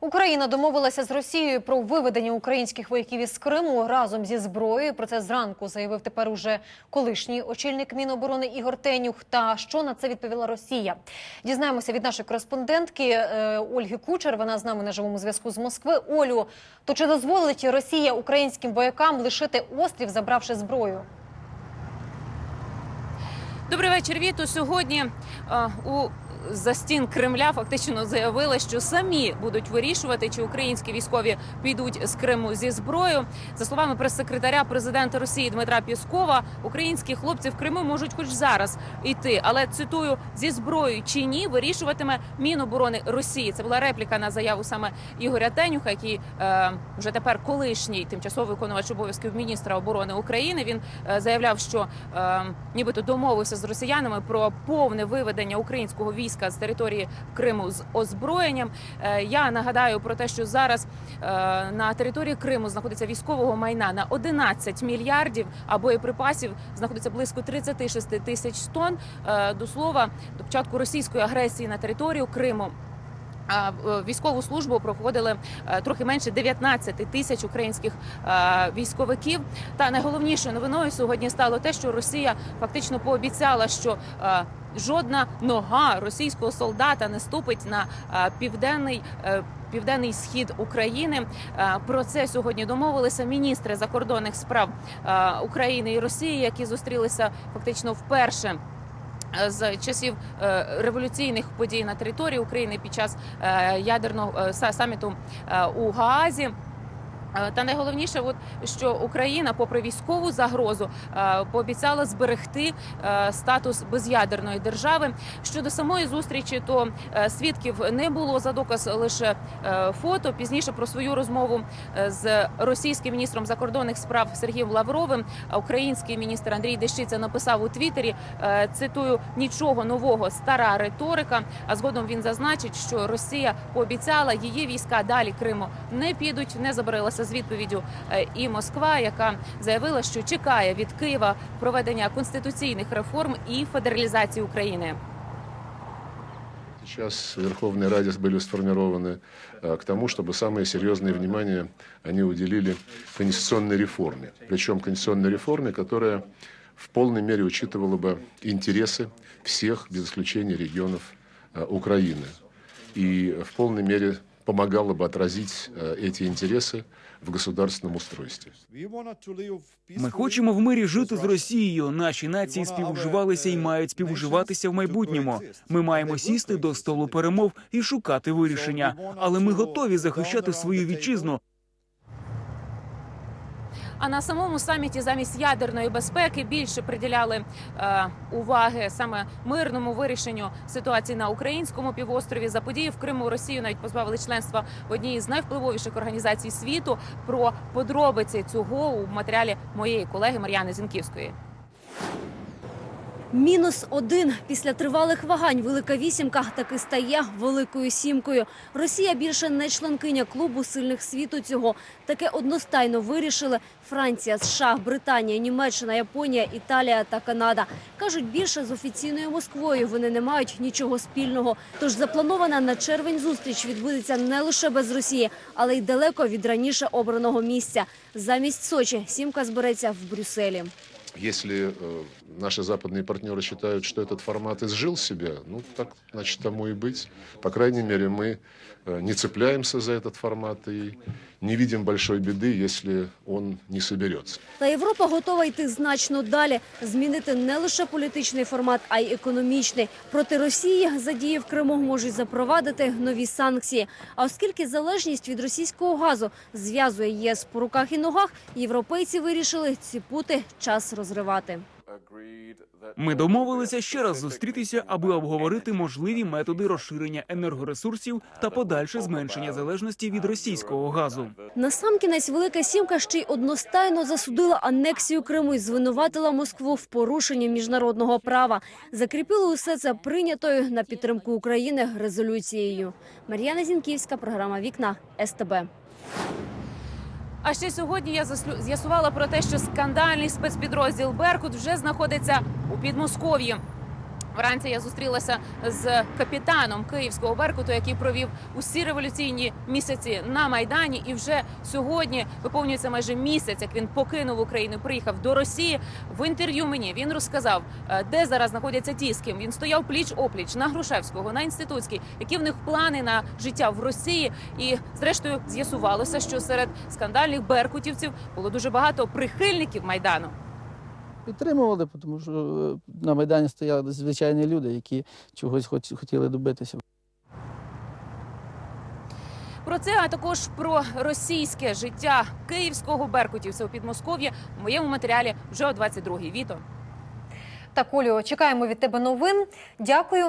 Україна домовилася з Росією про виведення українських вояків із Криму разом зі зброєю. Про це зранку заявив тепер уже колишній очільник Міноборони Ігор Тенюх. Та що на це відповіла Росія? Дізнаємося від нашої кореспондентки е, Ольги Кучер. Вона з нами на живому зв'язку з Москви. Олю, то чи дозволить Росія українським воякам лишити острів, забравши зброю? Добрий вечір, Віту. Сьогодні е, у за стін Кремля фактично заявили, що самі будуть вирішувати, чи українські військові підуть з Криму зі зброєю. За словами прес-секретаря президента Росії Дмитра Піскова, українські хлопці в Криму можуть хоч зараз йти, але цитую зі зброєю чи ні, вирішуватиме Міноборони Росії. Це була репліка на заяву саме Ігоря Тенюха, який е, вже тепер колишній тимчасовий виконувач обов'язків міністра оборони України. Він е, заявляв, що е, нібито домовився з росіянами про повне виведення українського війська з території Криму з озброєнням. Е, я нагадаю про те, що зараз е, на території Криму знаходиться військового майна на 11 мільярдів, а боєприпасів знаходиться близько 36 тисяч тонн. Е, до слова, до початку російської агресії на територію Криму. Військову службу проходили трохи менше 19 тисяч українських військовиків. Та найголовнішою новиною сьогодні стало те, що Росія фактично пообіцяла, що жодна нога російського солдата не ступить на е, південний. е, Південний схід України Е, про це сьогодні домовилися міністри закордонних справ України і Росії, які зустрілися фактично вперше з часів революційних подій на території України під час ядерного са- саміту у Гаазі. Е, Та найголовніше, от що Україна, попри військову загрозу, е, пообіцяла зберегти е, статус без'ядерної держави. Щодо самої зустрічі, то свідків не було за доказ лише фото. Пізніше про свою розмову з російським міністром закордонних справ Сергієм Лавровим. Український міністр Андрій Дещиця написав у Твіттері, цитую нічого нового, стара риторика. А згодом він зазначить, що Росія пообіцяла її війська далі Криму не підуть, не забарилася з відповіддю е, і Москва, яка заявила, що чекає від Києва проведення конституційних реформ і федералізації України. Сейчас в Верховной Раде были сформированы э, к тому, чтобы самое серьезное внимание они уделили конституционной реформе. Причем конституционной реформе, которая в полной мере учитывала бы интересы всех, без исключения регионов э, Украины. И в полной мере помогала бы отразить э, эти интересы в государственном устройстве. Ми хочемо в мирі жити з Росією. Наші нації співуживалися і мають співуживатися в майбутньому. Ми маємо сісти до столу перемов і шукати вирішення. Але ми готові захищати свою вітчизну. А на самому саміті замість ядерної безпеки більше приділяли е, уваги саме мирному вирішенню ситуації на українському півострові. За події в Криму Росію навіть позбавили членства в одній з найвпливовіших організацій світу. Про подробиці цього у матеріалі моєї колеги Мар'яни Зінківської. Мінус один після тривалих вагань. Велика вісімка таки стає великою сімкою. Росія більше не членкиня клубу сильних світу цього. Таке одностайно вирішили Франція, США, Британія, Німеччина, Японія, Італія та Канада. кажуть, більше з офіційною Москвою вони не мають нічого спільного. Тож запланована на червень зустріч відбудеться не лише без Росії, але й далеко від раніше обраного місця. Замість Сочі сімка збереться в Брюсселі. Если э, наши западные партнеры считают, что этот формат изжил себя, ну так, значит, тому и быть. По крайней мере, мы э, не цепляемся за этот формат и не видим большой беды, если он не соберется. Та Європа готова йти значно далі, змінити не лише політичний формат, а й економічний. Проти Росії за дії в Криму можуть запровадити нові санкції. А оскільки залежність від російського газу зв'язує ЄС по руках і ногах, європейці вирішили ці пути час розривати. Ми домовилися ще раз зустрітися, аби обговорити можливі методи розширення енергоресурсів та подальше зменшення залежності від російського газу. Насамкінець Велика Сімка ще й одностайно засудила анексію Криму і звинуватила Москву в порушенні міжнародного права. Закріпили усе це прийнятою на підтримку України резолюцією. Мар'яна Зінківська, програма Вікна СТБ. А ще сьогодні я з'ясувала про те, що скандальний спецпідрозділ Беркут вже знаходиться у Підмосков'ї. Вранці я зустрілася з капітаном київського беркуту, який провів усі революційні місяці на майдані. І вже сьогодні виповнюється майже місяць, як він покинув Україну, приїхав до Росії. В інтерв'ю мені він розказав, е, де зараз знаходяться ті, з ким він стояв пліч опліч на Грушевського, на інститутській, які в них плани на життя в Росії. І зрештою з'ясувалося, що серед скандальних беркутівців було дуже багато прихильників майдану. Підтримували, тому що е, на Майдані стояли звичайні люди, які чогось хоч- хотіли добитися. Про це, а також про російське життя київського беркутівця у Підмосков'ї в моєму матеріалі вже о 22-й. Віто. Так, Олю, чекаємо від тебе новин. Дякую.